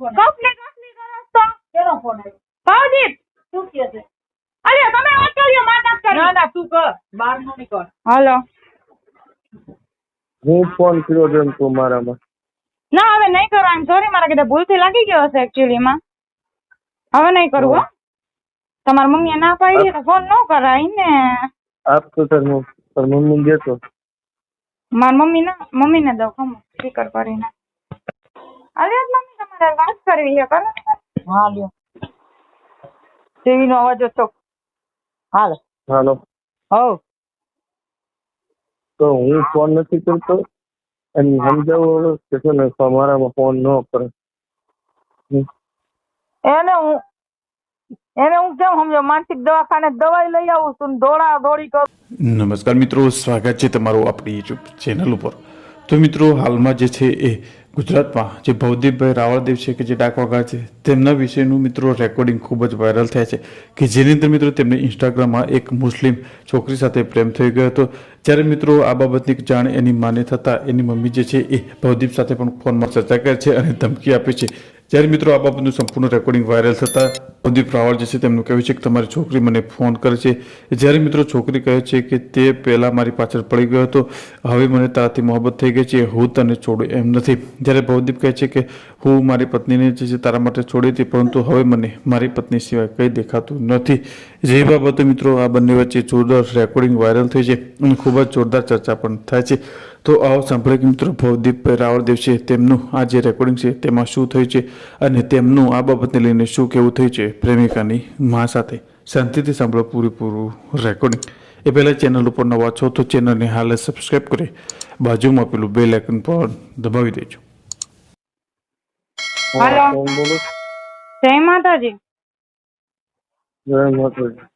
Phone કપલી કપલી કરો છો કેનો phone આવ્યો ભાવજીત! શું કહે છે? અરે તમે વાત કર્યો માર નાખ કરી. ના ના તું કર. બહાર નો નીકળ. હાલો. હું ફોન કર્યો છે એમ તું મારામાં. ના હવે નહીં કરો આમ સોરી મારા કીધા ભૂલથી લાગી ગયો હશે એકચ્યુઅલી માં. હવે નહીં કરું હો. તમારી મમ્મીએ ના પાડી તો ફોન ન કરાય ને. આપતો તાર હું તાર મમ્મી દેતો. મારી મમ્મી ના મમ્મી ને દઉં ખમો. સ્પીકર કરીને અરે તમારે વાત કરવી છે બરાબર? હા લ્યો. ટીવી નો અવાજ હતો હાલ. હાલો. હવ. તો હું ફોન નથી કરતો અને સમજાવો કે છે ને તમારામાં ફોન ન કરે. એને હું એને હું કેમ સમજો માનસિક દવાખાને દવાઈ લઈ આવું છું દોડા દોડી કરું. નમસ્કાર મિત્રો સ્વાગત છે તમારું આપણી યુટ્યુબ ચેનલ ઉપર. તો મિત્રો હાલમાં જે છે એ ગુજરાતમાં જે ભવદીપભાઈ રાવળદેવ છે કે જે ડાકવાગા છે, તેમના વિશેનું મિત્રો રેકોર્ડિંગ ખૂબ જ વાયરલ થાય છે કે જેની અંદર મિત્રો તેમને ઇન્સ્ટાગ્રામમાં એક મુસ્લિમ છોકરી સાથે પ્રેમ થઈ ગયો હતો. જ્યારે મિત્રો આ બાબતની જાણ એની માને થતાં એની મમ્મી જે છે એ ભવદીપ સાથે પણ ફોનમાં ચર્ચા કરે છે અને ધમકી આપે છે. જ્યારે મિત્રો આ બાબતનું સંપૂર્ણ રેકોર્ડિંગ વાયરલ થતાં ભવદીપ રાવળ જે છે, તેમનું કહેવું છે કે તમારી છોકરી મને ફોન કરે છે. જ્યારે મિત્રો છોકરી કહે છે કે તે પહેલાં મારી પાછળ પડી ગયો હતો, હવે મને તારાથી મોહબ્બત થઈ ગઈ છે, હું તને છોડું એમ નથી. જ્યારે ભવદીપ કહે છે કે હું મારી પત્નીને જે છે તારા માટે છોડી હતી, પરંતુ હવે મને મારી પત્ની સિવાય કંઈ દેખાતું નથી. જે બાબતે મિત્રો આ બંને વચ્ચે જોરદાર રેકોર્ડિંગ વાયરલ થઈ છે અને ખૂબ જ જોરદાર ચર્ચા પણ થાય છે. તો આવો સાંભળે કે મિત્રો ભવદીપ રાવળદેવ છે તેમનું આ જે રેકોર્ડિંગ છે તેમાં શું થયું છે અને તેમનું આ બાબતને લઈને શું કેવું થયું છે પ્રેમિકાની મા સાથે. શાંતિથી સાંભળો પૂરેપૂરું રેકોર્ડિંગ એ પહેલાં ચેનલ ઉપર નવા છો તો ચેનલને હાલ સબસ્ક્રાઈબ કરી બાજુમાં પેલું બેલ આઇકન પર દબાવી દેજો. હેલો બોલો? જય માતાજી. જય માતાજી.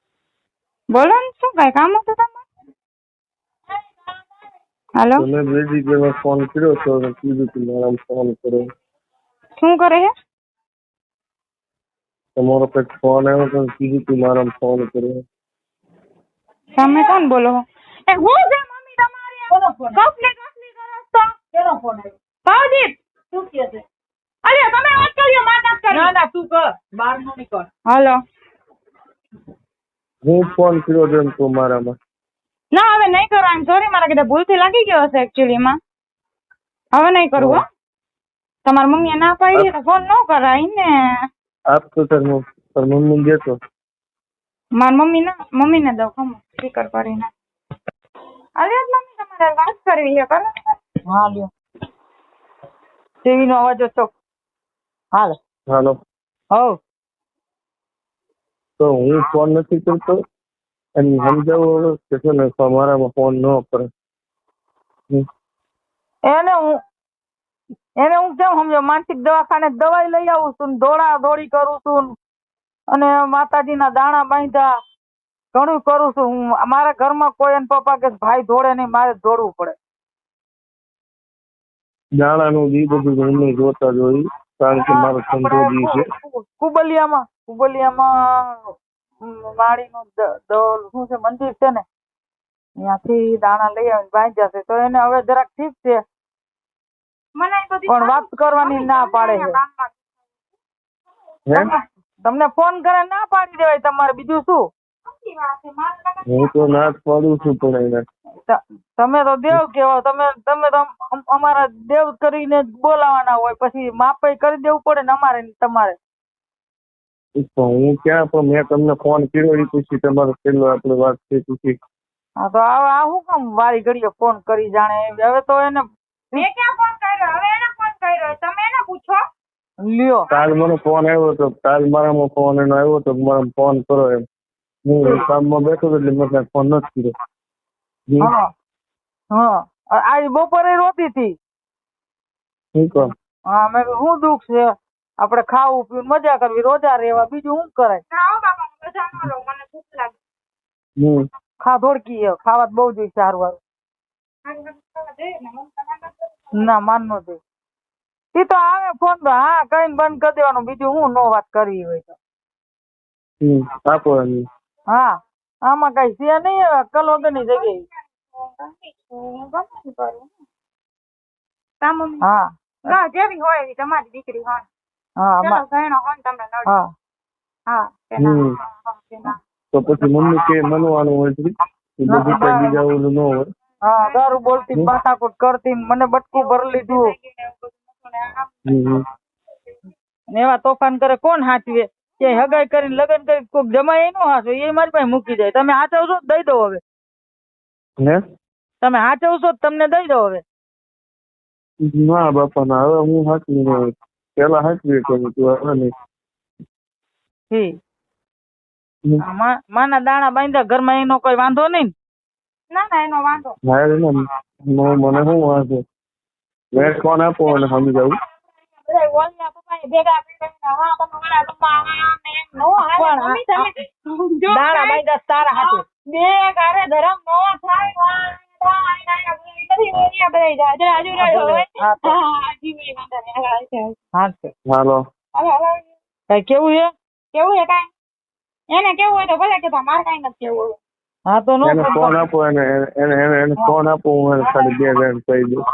બોલો ને શું કઈ કામ હતું હાલો? તમે બે કે પહેલા ફોન કર્યો તો કીધું કે મારામાં ફોન કરો. શું કરે છે તમારો કંઈક ફોન આવ્યો તો કીધું કે મારામાં ફોન કરો. તમે કોણ બોલો એ હું છે મમ્મી તમારી? કોનો ફોન કપલી કપલી કરો છો. કેનો ફોન આવ્યો? ભાવજીત! શું કહે છે? અરે તમે વાત કર્યો માર નાખ કરી. ના ના તું કર. બહાર નો નીકળ. હાલો. હું ફોન કર્યો એમ તું મારામાં. ના હવે નહીં કરો આમ સોરી મારા કીધા ભૂલથી લાગી ગયો હશે એકચ્યુઅલી માં હવે નહીં કરું હો તમારી મમ્મીએ ના પાડી તો ફોન ન કરાય ને આપતો તાર હું તાર મમ્મી દેતો મારી મમ્મી ના મમ્મી ને દઉં ખમો સ્પીકર કરીને અરે મમ્મી તમારે વાત કરવી છે કરો હા લ્યો ટીવી નો અવાજ હતો હાલ હાલો હવ તો હું ફોન નથી કરતો અને સમજાવું કે છે ને મારામાં ફોન ન કરે. એને હું એને હું કેમ સમજો માનસિક દવાખાને દવાઈ લઈ આવું છું દોડા દોડી કરું છું અને માતાજીના દાણા બાંધ્યા. ઘણું કરું છું. હું મારા ઘરમાં કોઈ એને પપ્પા કે ભાઈ દોડે નહીં મારે જ દોડવું પડે. દાણાનું દી બધું તો જોતા જોઈ કારણ કે મારો ધંધો છે. કુબલિયામાં કુબલિયામાં માળીનું શું છે મંદિર છે ને ત્યાંથી દાણા લઈ આવીને બાંધી જશે તો એને હવે જરાક ઠીક છે. પણ વાત કરવાની ના પાડે છે. તમને ફોન કરે ના પાડી દેવાય તમારે. બીજું શું? હું તો ના જ પાડું છું પણ એને. તમે તો દેવ કેવો. તમે તમે તો અમ- અમ- અમારા દેવ કરીને જ બોલાવાના હોય. પછી માપે કરી દેવું પડે ને અમારે તમારે. તો હું ક્યાં પણ મેં તમને ફોન કર્યો એ પછી તમારો છેલ્લો આપણે વાત થઈ પછી હા તો આ આ શું કામ વારી ઘડીએ ફોન કરી જાણે? હવે તો એને મેં ક્યાં ફોન કર્યો? હવે એને ફોન કર્યો તમે એને પૂછો. લ્યો. કાલ મને ફોન આવ્યો તો કાલ મારામાં ફોન એનો આવ્યો તો મારા ફોન કરો એમ. હું કામમાં બેઠો એટલે મેં ફોન નથી કર્યો. હા હા. આજ બપોરે રોતી હતી. શું કહો હા મેં શું દુઃખ છે. આપણે ખાવું પીવું મજા કરવી રોજા રહેવા બીજું શું કરાય? ખા ધોડકી ખાવા બહુ જોઈએ સારું વારું ના માન નો દે. ઈ તો આવે ફોન તો હા કઈ બંધ કરી દેવાનું બીજું હું નો વાત કરવી હોય તો. હા આમાં કઈ છે નહીં હવે વગરની જગ્યાએ. હા ના જેવી હોય એવી તમારી દીકરી હોય હા હા હા. તો પછી મમ્મી કે મનવાનું હોય છે એ બધું કઈ બીજા ઓલું ન હોય. હા દારૂ બોલતી ને કરતી મને બટકું ભરી લીધું. એવા તોફાન કરે કોણ હાચવે? કે હગાઈ કરીને લગ્ન કરી કોક જમાય નો હાચવે એ મારી પાસે મૂકી જાય. તમે હાચવશો તો દઈ દો હવે. હે? તમે હાચવશો તો તમને દઈ દો હવે. ના બાપા ના હવે હું હાચવી ન હોય. પેલા હાચવી કહું તું હવે નહીં. માના દાણા બાંધ્યા ઘરમાં એનો કોઈ વાંધો નહીં ના? ના એનો વાંધો. હા મને શું વાંધો? મેં ફોન આપો અને સમજાવું. દાણા બાંધ્યા સારા હાથે. બે ઘરે ધરમ નો થાય જીવી. હાલો. કઈ કેવું છે કેવું છે કાંઈ? એને કેવું હોય તો ભલે કે મારે કઈ નથી કેવું હા તો નો ફોન આપો એને એને એને એને ફોન આપો હું એને ખાલી બે જણ કહી દઉં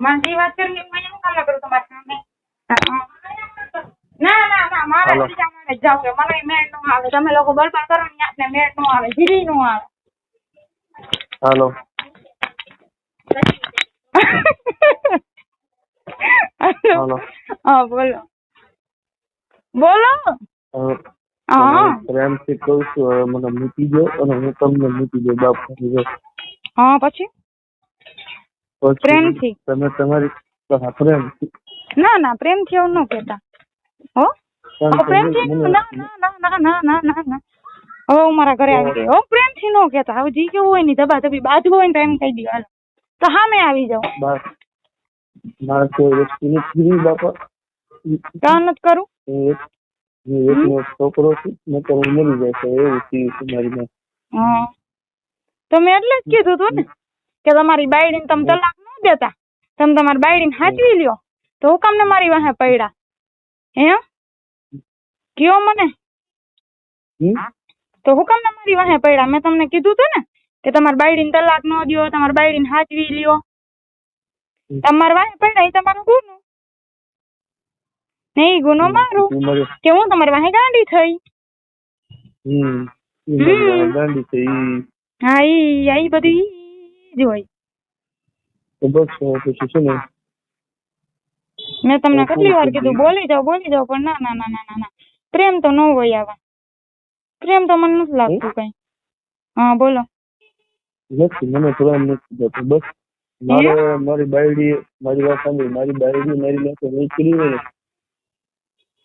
મારે જે વાત કરી હોય એ કામ ના કરું તમારી સામે? ના ના ના મારા બીજા મારે જ મને મેળ નો આવે તમે લોકો બળબડ કરો ને આપને મેળ નો આવે જીરી નો આવે હાલો. હાલો. હા બોલો. બોલો. હા. પ્રેમથી કહું છું હવે મને મૂકી દો અને હું તમને મૂકી દઉં બાપ હા પછી? પ્રેમથી. તમે તમારી પ્રેમથી. ના ના પ્રેમથી એવું ન કેતા હો? પ્રેમથી ના ના ના ના ના ના ના. હવે હું મારા ઘરે આવી ગઈ. હો પ્રેમ પ્રેમથી નો કહેતા હવે જી કેવું હોય ને દબા દબી બાજુ હોય ને તો એમ કહી દઉં હાલો. તો સામે આવી જાઓ બસ. મારે કોઈ વસ્તુ નથી બાપા. કામ નથી કરું? હું એક હું એકનો છોકરો છું નકર હું મરી જશે એવું થયું છે મારી માં હા. તો મેં એટલે જ કીધું તું ને કે તમારી બાયડીને તમે તલાક ન દેતા. તમે તમારી બાયડીને હાચવી લ્યો. તો હું કામને મારી વાહે પડ્યા? હે? કયો મને? તો હું ને મારી વાહે પડ્યા. મેં તમને કીધું તું ને કે તમારી બાયડીને તલાક ન દ્યો તમારી બાયડીને હાચવી લ્યો. તમારા વાહે પડ્યા એ તમારો ગુનો. ને એ ગુનો મારો. કે હું તમારી વાહે ગાંડી થઈ? ગાંડી હા ઈ આઈ બધી જ હોય. તો બસ પછી છે ને? મેં તમને કેટલી વાર કીધું બોલી જાઓ બોલી જાઓ પણ ના ના ના ના ના ના. પ્રેમ તો ન હોય આવા. પ્રેમ તો મને નથી લાગતું કઈ. હા બોલો. નથી મને પ્રેમ નથી થતો બસ મારે મારી બાયડી મારી વાત સાંભળી. મારી બાયડી મારી પાસે નીકળી હોય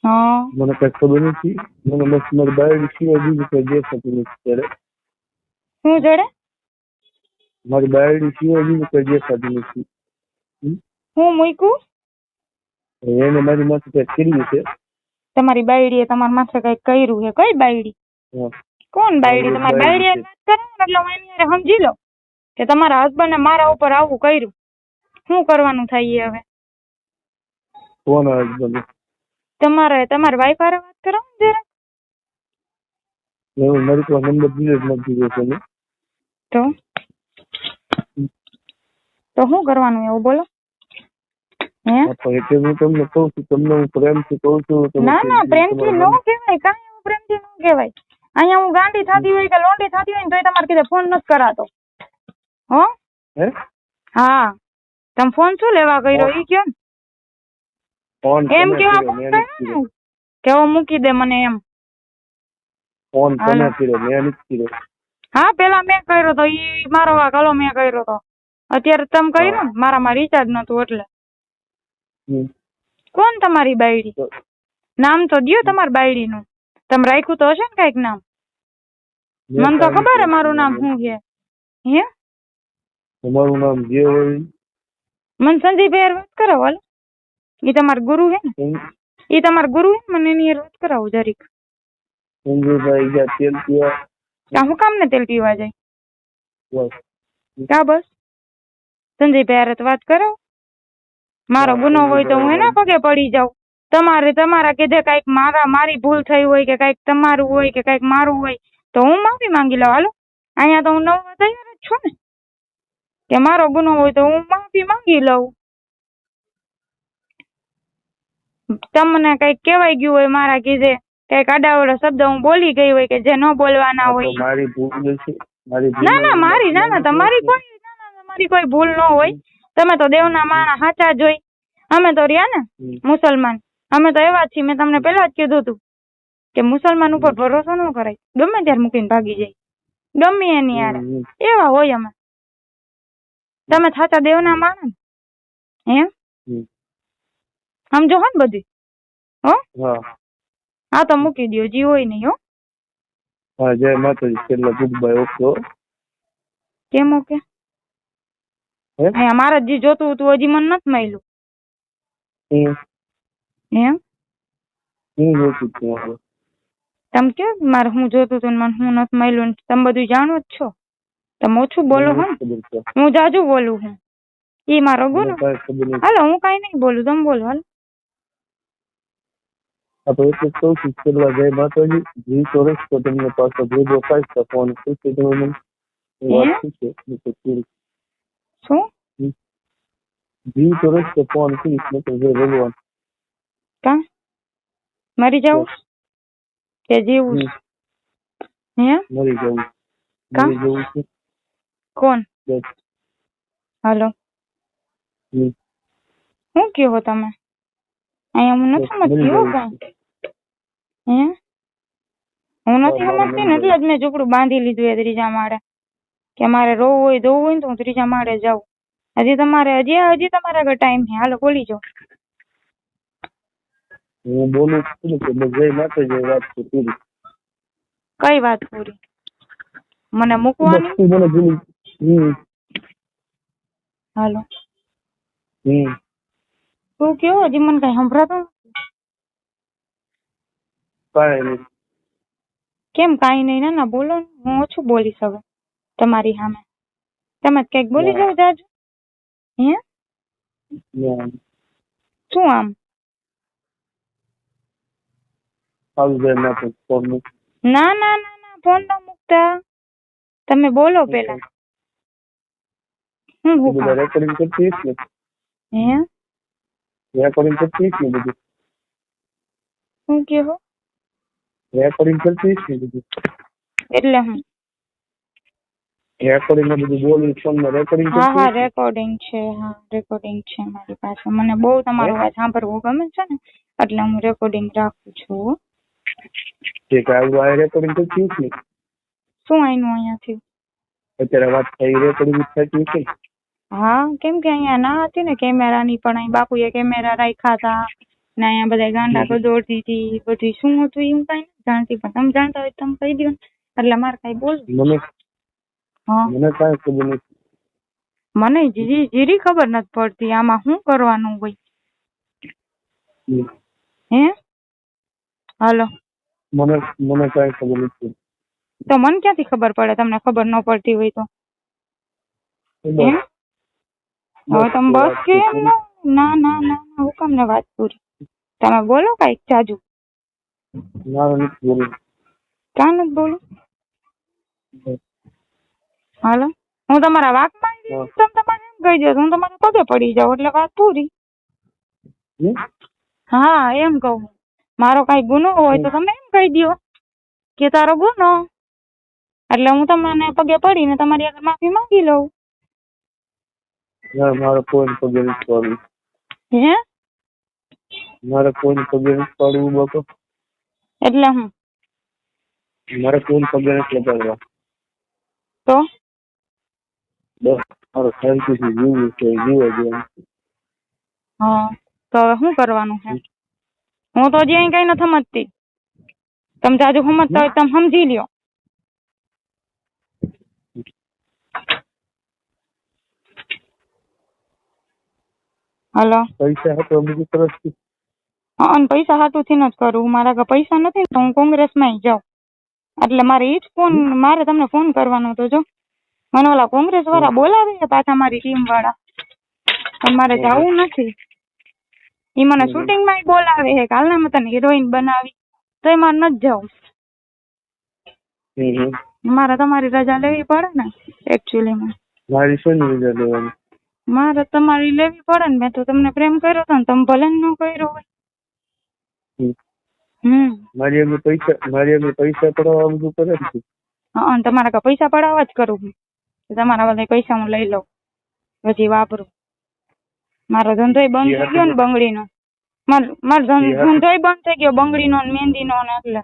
હા. મને કઈ ખબર નથી. મને બસ મારી બાયડી સિવાય બીજું કઈ દેખાતું નથી ત્યારે શું જોડે? મારી બાયડી સિવાય બીજું કઈ દેખાતું નથી. હું મૂકું એને મારી માથે કઈ કર્યું છે? તમારી બાયડીએ તમારા માથે કઈ કર્યું છે? કઈ બાયડી. કોણ બાયડી? તમારી બાયડી વાત કરે એટલે હું એની હારે સમજી લઉં કે તમારા હસબન્ડે મારા ઉપર આવું કર્યું. શું કરવાનું થાય હવે? કોણ? તમારે તમારી વાઈફ હારે વાત કરો ને જરા? એવું મારી તો નંબર ડિલીટ નથી દીધો ને. તો? તો શું કરવાનું એવું બોલો? એટલે હું તમને કહું છું તમને હું પ્રેમથી કહું છું ના ના પ્રેમથી નો કહેવાય કાંઈ એવું પ્રેમથી નો કહેવાય. અહીંયા હું ગાંડી થતી હોય કે લોંડી થતી હોય ને તોય તમારે કીધે ફોન નથી કરાતો. હો? હા? તમે ફોન શું લેવા કર્યો? ઈ કયો ફોન એમ કેવા કર્યો, ફોન મેં નથી કર્યો કર્યો. ને? કે હવે મૂકી દે મને એમ. ફોન તમે કર્યો મેં નથી કર્યો. હા પેલા મેં કર્યો તો ઈ મારો વાંક હાલો મેં કર્યો તો. અત્યારે તમે કર્યો ને મારામાં રિચાર્જ નતું એટલે. કોણ તમારી બાયડી? નામ તો દિયો તમારી બાયડીનું. તમે રાખ્યું તો હશે ને કંઈક નામ? મને તો ખબર હે મારું નામ. શું છે. હે? તમારું નામ જે હોય મને સંજયભાઈ હારે વાત કરાવો વાલ ઈ તમારા ગુરુ હે ને? એ ઈ તમારા ગુરુ હે મને એની હારે વાત કરાવો જરીક. સંજયભાઈ ગયા તેલ પીવા કા હું કામ ને તેલ પીવા જાય. કા બસ? સંજયભાઈ તો વાત કરાવો. મારો ગુનો હોય તો હું એના પગે પડી જાઉં. તમારે તમારા કીધે કંઈક મારા મારી ભૂલ થઈ હોય કે કંઈક તમારું હોય કે કંઈક મારું હોય તો હું માફી માંગી લઉં. હાલો અહીંયા તો હું નવ તૈયાર જ છું ને. કે મારો ગુનો હોય તો હું માફી માંગી લઉં. તમને કંઈક કહેવાય ગયું હોય મારા કીધે કંઈક આડાવડો શબ્દ હું બોલી ગઈ હોય કે જે ન બોલવાના હોય. મારી ભૂલ છે ના ના મારી ના ના તમારી કોઈ ના ના તમારી કોઈ ભૂલ ન હોય. તમે તો દેવના માણા સાચા જોઈ અમે તો રહ્યા ને મુસલમાન. અમે તો એવા જ છીએ મેં તમને પહેલા જ કીધું હતું કે મુસલમાન ઉપર ભરોસો ન કરાય. ગમે ત્યારે મૂકીને ભાગી જાય. ગમે એની યાર એવા હોય અમે તમે સાચા દેવના માણસ હે. સમજો હો ને બધી. હો? હા. તો મૂકી દો જી હોય નહીં હો. હા જય માતાજી છેલ્લા ગુડબાય ઓકે કેમ ઓકે? હે? મારે જે જોતું હતું હજી મને નથી મળ્યું એમ? હું જોતું છું હવે. તમે કે મારે હું જોતું હતું મને હું નથી મળ્યું ને તમે બધું જાણો જ છો. તમે ઓછું બોલો હો ને. હું જાજુ બોલું હું. એ મારો ગુનો. હાલો હું કઈ નહીં બોલું તમે બોલો હાલો. આ તો એટલે કહું છું છેલ્લા જય માતાજી જી ચોરસ તો તમને પાછો જે ફોન કરશે તમે મને. શું છે હું? તો જી ચોરસ તો ફોન કરીશ ને તો જે ભગવાન કા મરી જાવું કે જીવું હમ. હે મરી જવું કા? મરી જવું છે કોણ બસ. હાલો હમ. શું કયો તમે અહીંયા હું નથી બસ, મરી સમજતી હો જવું કાંઈ હે હું નથી હા, મારે સમજતી ને એટલે જ મેં ઝૂંપડું બાંધી લીધું એ ત્રીજા માળે કે મારે રોવું હોય ધોવું હોય ને તો હું ત્રીજા માળે જાઉં હજી તમારે હજી હજી તમારે આગળ ટાઈમ છે હાલો બોલી જાઓ હું બોલું છું કે જય માતાજી વાત છે પૂરી. કઈ વાત પૂરી? મને મૂકવાની? તું મને ભૂલી હમ. હાલો. હમ. તું કયો હજી મને કઈ સંભળાતો કઈ નહીં. કેમ કાઈ નહીં? ના ના બોલો હું ઓછું બોલીશ હવે તમારી સામે. તમે કંઈક બોલી જાવ જાજુ. હે? શું આમ? સારું જય માતાજી ફોન મૂક. ના ના ના ના ફોન ન મૂકતા. તમે બોલો પેલા. હું હું બધા રેકોર્ડિંગ કરતી હશે ને? હે? રેકોર્ડિંગ કરતી હશે ને બધું? શું કયો રેકોર્ડિંગ કરતી હશે ને બધું? એટલે હું. રેકોર્ડિંગમાં બધું બોલી ફોનમાં રેકોર્ડિંગ હા હા કરતી હશે? રેકોર્ડિંગ છે હા રેકોર્ડિંગ છે મારી પાસે. મને બહુ તમારો અવાજ સાંભળવો ગમે છે ને એટલે હું રેકોર્ડિંગ રાખું છું. હો. જે કે આવું આ રેકોર્ડિંગ તો હશે ને શું આવ્યું અહીંયાથી અત્યારે વાત થઈ રેકોર્ડિંગ થતી હશે હા કેમ કે અહીંયા ના હતી ને કેમેરાની પણ અહીં બાપુએ કેમેરા રાખ્યા હતા ને અહીંયા બધા ગાંડા ગદોડતી હતી બધું શું હતું એ હું કઈ જાણતી પણ તમે જાણતા હોય તમે કહી દો એટલે મારે કઈ બોલ મને હા. મને કાંઈ ખબર નથી. મને જીરી જીરી ખબર નથી પડતી આમાં શું કરવાનું હોય. હે? હાલો. મને મને કાંઈ ખબર નથી. તો મને ક્યાંથી ખબર પડે? તમને ખબર ન પડતી હોય તો. હવે તમે બસ કે એમ ના ના ના ના હું ને વાત પૂરી. તમે બોલો કંઈક જાજુ. ના નથી બોલું. ક્યાં નથી બોલું? હાલો? હું તમારા વાકમાં તમે તમારે એમ કહી દો હું તમારા પગે પડી જાઉં એટલે વાત પૂરી. હા એમ કહું મારો કઈ ગુનો હોય તો તમે એમ કહી દો કે તારો ગુનો. એટલે હું તમને પગે પડીને તમારી આગળ માફી માંગી લઉં. મારો મારે કોઈ પગે નથી પડવું. હે? મારે કોઈ પગે નથી પડવું બાપા. એટલે હું? મારે કોઈ પગે નથી લગાડવા. તો? બસ મારો શાંતિથી જીવવું છે જીવે છે હા તો હવે શું કરવાનું છે? હું તો હજી અહીં કઈ નથી સમજતી. તમે જાજુ સમજતા હોય તમે સમજી લ્યો. હલો. પૈસા હતો બીજી છે. હા અને પૈસા હાટુથી થી જ કરું. મારા આગળ પૈસા નથી તો હું કોંગ્રેસમાં જાઉં. એટલે મારે એ જ ફોન મારે તમને ફોન કરવાનો હતો જો. મને ઓલા કોંગ્રેસ વાળા બોલાવે છે પાછા મારી ટીમ વાળા મારે જવું નથી. ઈ મને શૂટિંગમાં બોલાવે છે કાલના મેં તને હિરોઈન બનાવી. તો એ નથી જવું હમ હમ. મારે તમારી રજા લેવી પડે ને એકચ્યુઅલી માં. મારી શેની રજા લેવાની? મારે તમારી લેવી પડે ને મેં તો તમને પ્રેમ કર્યો હતો ને તમે ભલે ન કર્યો હોય. હમ. મારી આગળ પૈસા મારી આગળ પૈસા પડાવવા બધું કરે છે હા તમારે કાંઈ પૈસા પડાવવા જ કરું તમારા બધા પૈસા હું લઈ લઉં. પછી વાપરું. મારો ધંધો બંધ થઈ ગયો ને બંગડીનો. મારો મારો ધંધો બંધ થઈ ગયો બંગડીનો ને મહેંદીનો ને એટલે.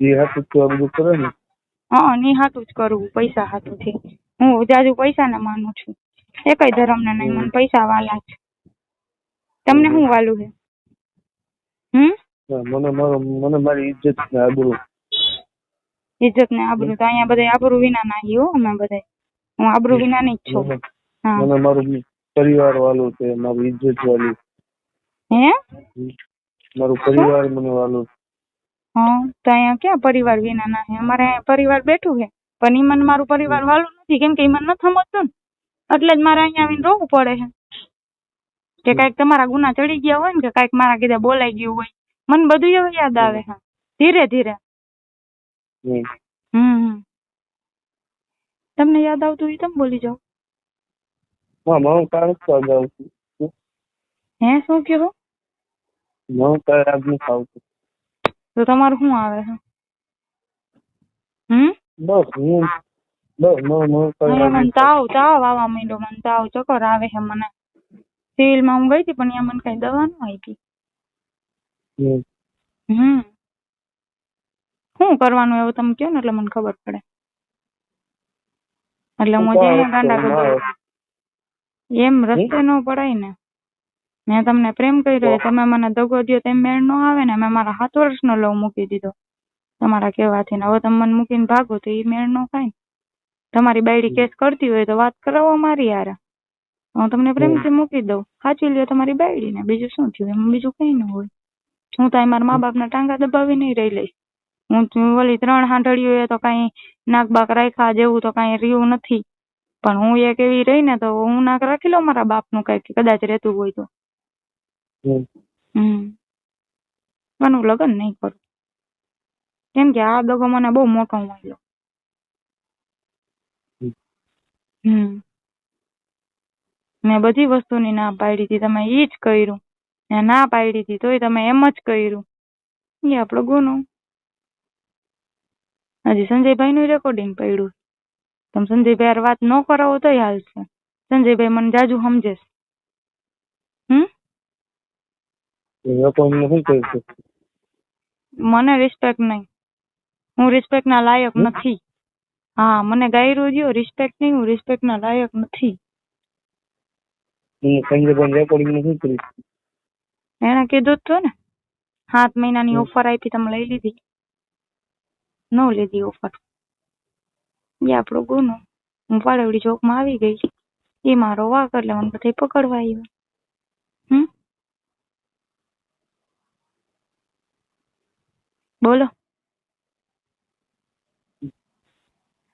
એ હાથું તો આ બધું કરે ને. હા ની હાટું જ કરવું પૈસા હાટું થી. હું જાજુ પૈસા ને માનું છું. એકય ધર્મ ને નહીં મને પૈસા વાલા છે તમને શું વાલું છે? હમ? મને મારો મને મારી ઇજ્જત ને આબરૂ. ઇજ્જત ને આબરૂ તો અહીંયા બધા આબરૂ વિના નાહી હો અમે બધા હું આબરૂ વિના ની જ છું. હા. મને મારું પરિવાર વાલું છે મારું ઇજ્જત વાલું હે? મારું પરિવાર મને વાલું. હા તો અહીંયા ક્યાં પરિવાર વિના ના છે અમારે પરિવાર બેઠું છે પણ ઈ મને મારું પરિવાર વાળું નથી કેમ કે ઈ મને નથી સમજતું ને. એટલે જ મારે અહીંયા આવીને રોવું પડે છે કે કાંઈક તમારા ગુના ચડી ગયા હોય ને કે કાંઈક મારા કીધે બોલાઈ ગયું હોય. મને બધું એવું યાદ આવે છે ધીરે ધીરે. હમ. તમને યાદ આવતું હોય તમે બોલી જાઓ. હા મારું કાંઈ નથી યાદ આવતું હે શું કહો મારું કાંઈ યાદ નથી આવતું તો તમારું શું આવે છે હમ બસ હું બસ મારું મારું કાંઈ અહીંયા યાદ મને તાવ તાવ આવવા માંડ્યો મને તાવ ચક્કર આવે છે મને સિવિલમાં હું ગઈ હતી પણ અહીંયા મને કઈ દવા ન આપી નથી. હમ શું કરવાનું એવું તમે કહો ને એટલે મને ખબર પડે। એટલે હું હજી અહીંયા ગાંડા કરી એમ રસ્તે ન પડાય ને મેં તમને પ્રેમ કર્યો તમે મને દગો દ્યો તેમ મેળ નો આવે ને મેં મારા સાત વર્ષનો લવ મૂકી દીધો. તમારા કહેવાથી ને હવે તમે મને મૂકીને ભાગો તો એ મેળ નો ને. તમારી બાયડી કેસ કરતી હોય તો વાત કરાવો મારી યાર હું તમને પ્રેમથી મૂકી દઉં. સાચી લ્યો તમારી બાયડી ને. બીજું શું થયું? એમ બીજું કઈ ન હોય. હું તો મારા મા બાપના ટાંગા દબાવી નહીં રહી લઈશ. હું ઓલી ત્રણ હાંડળીઓ હોય તો કાંઈ નાક બાક રાખ્યા જેવું તો કાંઈ રહ્યું નથી. પણ હું એક એવી રહી ને તો હું નાક રાખી લઉં મારા બાપનું કંઈક કદાચ રહેતું હોય તો. હમ. હમ. પણ હું લગ્ન નહીં કરું. કેમ કે આ દગો મને બહુ મોટો મળ્યો. હમ. મેં બધી વસ્તુની ના પાડી હતી તમે ઈ જ કર્યું. ને ના પાડી હતી તોય તમે એમ જ કર્યું. એ આપણો ગુનો. હજી સંજયભાઈ નું રેકોર્ડિંગ પડ્યું. તમે સંજયભાઈ હારે વાત ન કરાવો તોય હાલશે સંજયભાઈ મને જાજુ સમજે છે. હમ મને રિસ્પેક્ટ નહીં હું રિસ્પેક્ટ ના લાયક નથી હા મને ગાયરું ગયો રિસ્પેક્ટ નહીં હું રિસ્પેક્ટ ના લાયક નથી એને કીધું તો ને સાત મહિનાની ઓફર આપી તમે લઈ લીધી? ન લીધી ઓફર એ આપણો ગુનો હું પાડવડી ચોકમાં આવી ગઈ એ મારો વાક એટલે મને બધા પકડવા આવ્યા. હમ? બોલો.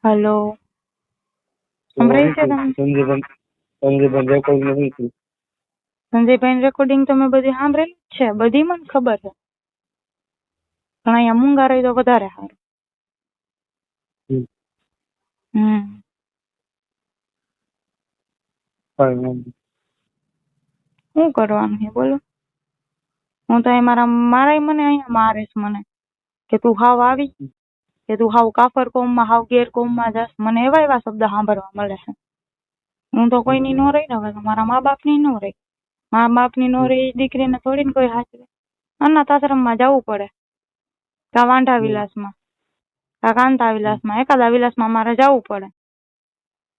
હલો. સંભળાય છે તમને? સંજયભાઈ રેકોર્ડિંગનું સંજયભાઈ રેકોર્ડિંગ તમે બધી સાંભળેલી જ છે? બધી મને ખબર છે. પણ અહીંયા મૂંગા રહી તો વધારે સારું. કાંઈ નહીં. શું કરવાનું છે? બોલો. હું તો અહીં મારા મારાય મને અહીંયા મારે છે મને. કે તું હાવ આવી કે તું હાવ કાફર કોમમાં હાવ ગેર કોમમાં જાસ મને એવા એવા શબ્દ સાંભળવા મળે છે. હું તો કોઈની નો રહી ને હવે મારા મા બાપની નો રહી. મા બાપની નો રહી દીકરીને થોડીને કોઈ હાચવે અનાથ આશ્રમમાં જવું પડે. કા વાંઢા વિલાસમાં. કા કાંતા વિલાસમાં એકાદા વિલાસમાં મારે જવું પડે.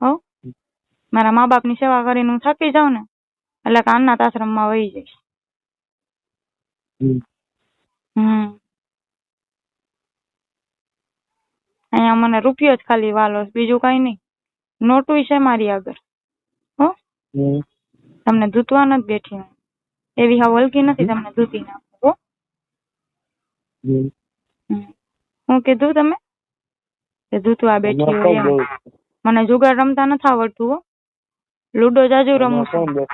હો? મારા મા બાપની સેવા કરીને હું થાકી જાઉં ને એટલે કે આશ્રમમાં વહી જઈશ. હમ. અહીંયા મને રૂપિયો જ ખાલી વાલો બીજું કઈ નહીં. નોટું છે મારી આગળ. હો? તમને ધૂતવા નથી બેઠી હું. એવી હા વલકી નથી તમને ધૂતી નાખું હો. હું કીધું તમે? કે ધૂતવા બેઠી હોય એમ મને જુગાર રમતા નથી આવડતું હો. લુડો જાજુ રમું છું.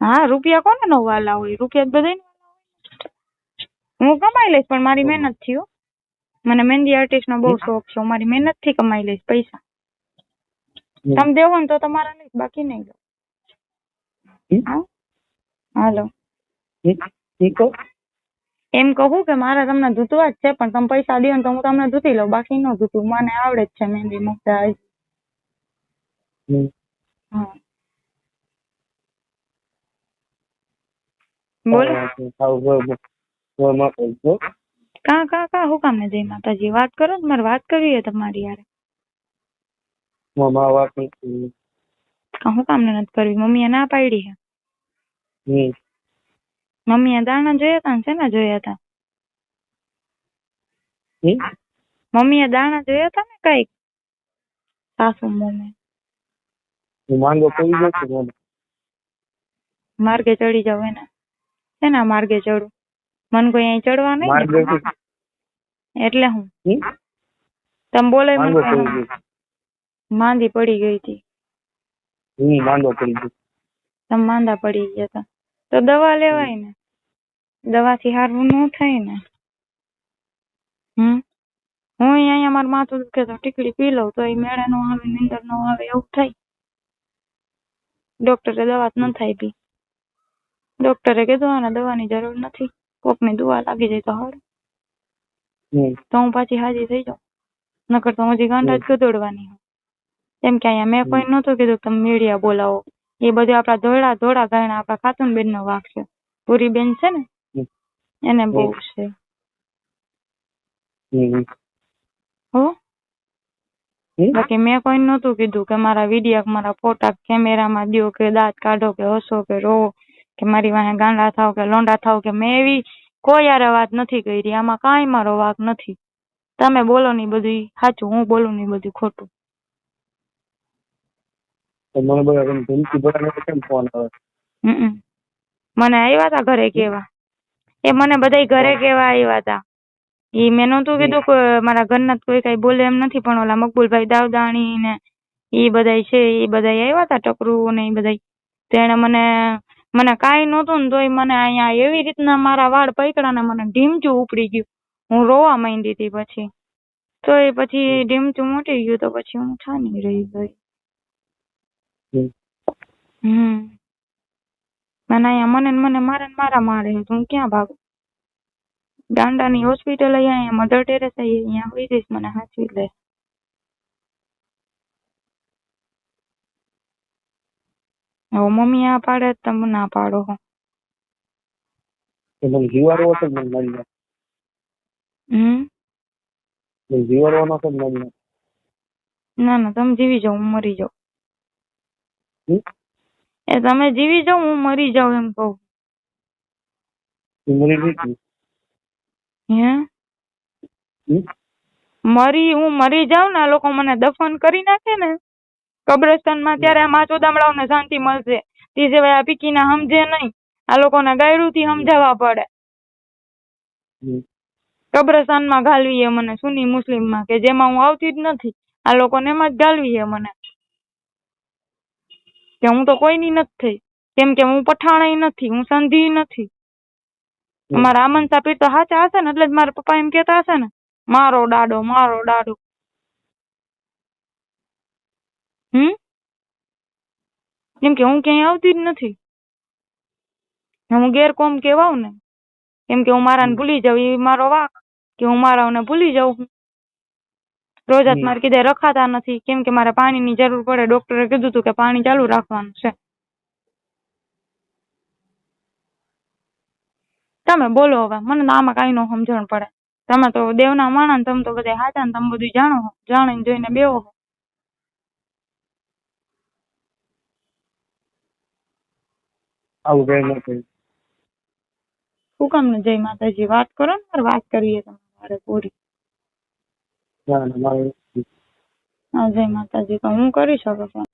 હા રૂપિયા કોને નો વાલા હોય? રૂપિયા બધા હું કમાઈ લઈશ પણ મારી મહેનતથી હો. મને મહેંદી આર્ટિસ્ટ નો બહુ શોખ છે. હું મારી મહેનતથી કમાઈ લઈશ પૈસા. તમે દેવો ને તો તમારા લઈશ બાકી નહીં લો? હાલો. એમ કહું કે મારે તમને ધૂતવા જ છે પણ તમે પૈસા દો ને તો હું તમને ધૂતી લઉં. બાકી ન ધૂતું મને આવડે જ છે મહેંદી મૂકતા હા. બોલો. કા કા કા હું કામ ને જય માતાજી? વાત કરો ને મારે વાત કરવી છે તમારી યાર. મમ્મા વાત નથી. કા હું કામ ને નથી કરવી? મમ્મીએ ના પાડી છે? હમ. મમ્મીએ દાણા જોયા હતા ને? શેના જોયા હતા? મમ્મી દાણા જોયા હતા ને કંઈક? સાસુ મમ્મી માંગો પડી માર્ગે ચડી જાવ એના. શેના માર્ગે ચડું? મન કોઈ અહીં ચડવા નહીં. એટલે હું? તમે બોલે મને. માંદી પડી ગઈ હતી. માંગો પડી ગયો. તમે માંદા પડી ગયા હતા. તો દવા લેવાય ને. દવાથી હારવું ન થાય ને. હમ? હું અહીંયા મારું માથું દુખે તો ટીકડી પી લઉં તો એ મેળા નો આવે નીંદર નો આવે એવું થાય. ડોક્ટરે દવા ન થાય પી. ડોક્ટરે કીધું આને દવાની જરૂર નથી. કોકની દુવા લાગી જાય તો હારું. તો હું પાછી હાજી થઈ જાઉં. નકર તો હું હજી ગાંડા જ ગદોડવાની કેમ કે અહીંયા મેં કોઈ નતું કીધું કે તમે મીડિયા બોલાવો. એ બધું આપણા ધોળા ધોળા ગાયણા આપણા ખાતુન બેન નો વાક છે. પૂરી બેન છે ને? એને બહુ છે. હો? બાકી મેં કોઈ નતું કીધું કે મારા વિડીયા મારા ફોટા કેમેરામાં દો કે દાંત કાઢો કે હસો કે રોવો કે મારી વાહે ગાંડા થાવ કે લોંડા થાવ કે મેં એવી કોઈ યારે વાત નથી કરી. આમાં કાંઈ મારો વાક નથી. તમે બોલો ને બધું સાચું હું બોલું ને બધું ખોટું. મને બધા ધમકી ભરાને કેમ ફોન આવે? મને આવ્યા તા ઘરે કેવા? એ મને બધા ઘરે કેવા આવ્યા તા. ઈ મેં નહોતું કીધું કે મારા ઘરના કોઈ કઈ બોલે એમ નથી પણ ઓલા મકબૂલભાઈ દાવદાણી ને ઈ બધા છે ઈ બધાય આવ્યા તા ટકરુ ને ઈ બધાય. તેણે મને મને કાંઈ નહોતું ને તોય મને અહીંયા એવી રીતના મારા વાળ પકડ્યા ને મને ઢીમચું ઉપડી ગયું. હું રોવા માંડી હતી પછી. તોય પછી ઢીમચું મોટી ગયું તો પછી હું છાની રહી ગઈ. હમ. ના ના અહીંયા મને ને મને મારે ને મારા મારે છે તો હું ક્યાં ભાગું ગાંડાની હોસ્પિટલ અહીંયા મધર ટેરેસ અહીંયા હોય જઈશ મને સાચવી લે હવે મમ્મી આ પાડે જ તમે ના પાડો હો મને જીવાડવો ને મને નાખ. હમ મને જીવાડવાનો હતો ને ના ના તમે જીવી જાઓ હું મરી જાઉં? એ તમે જીવી જાઓ હું મરી જાઉં એમ કહું. મરી ગઈ. હે? મરી હું મરી જાઉં ને લોકો મને દફન કરી નાખે ને કબ્રસ્તાનમાં ત્યારે આ માચો દામડાઓને શાંતિ મળશે. તે સિવાય આ પીકીના સમજે નહીં. આ લોકોને ગાયરુંથી સમજાવવા પડે. કબ્રસ્તાનમાં ઘાલવી મને મને મુસ્લિમ મુસ્લિમમાં કે જેમાં હું આવતી જ નથી. આ લોકોને એમાં જ ગાલવી મને. કે હું તો કોઈની નથી. થઈ કેમ કે હું પઠાણાઈ નથી હું સંધી નથી. મારા અમારા આમન સાપીર તો સાચા હશે ને એટલે જ મારા પપ્પા એમ કેતા હશે ને મારો દાડો મારો દાડો. હમ? કેમ કે હું ક્યાંય આવતી જ નથી. હું ગેરકોમ કહેવાઉં ને. કેમ કે હું મારાને ભૂલી જાઉં એ મારો વાક કે હું મારાઓને ભૂલી જાઉં છું રોજ જ મારે કીધે રખાતા નથી કેમ કે મારે પાણીની જરૂર પડે. ડોક્ટરે કીધું હતું કે પાણી ચાલુ રાખવાનું છે. તમે બોલો હવે મને તો આમાં કાંઈ નો સમજણ પડે. તમે તો દેવના માણા ને તમે તો બધા હાચા ને તમે બધું જાણો છો જાણીને જોઈને બેહો છો આવું કઈ શું કામ ને જય માતાજી? વાત કરો ને મારે વાત કરીએ તમારે પૂરી. જય માતાજી. તો હું કરી શકું છું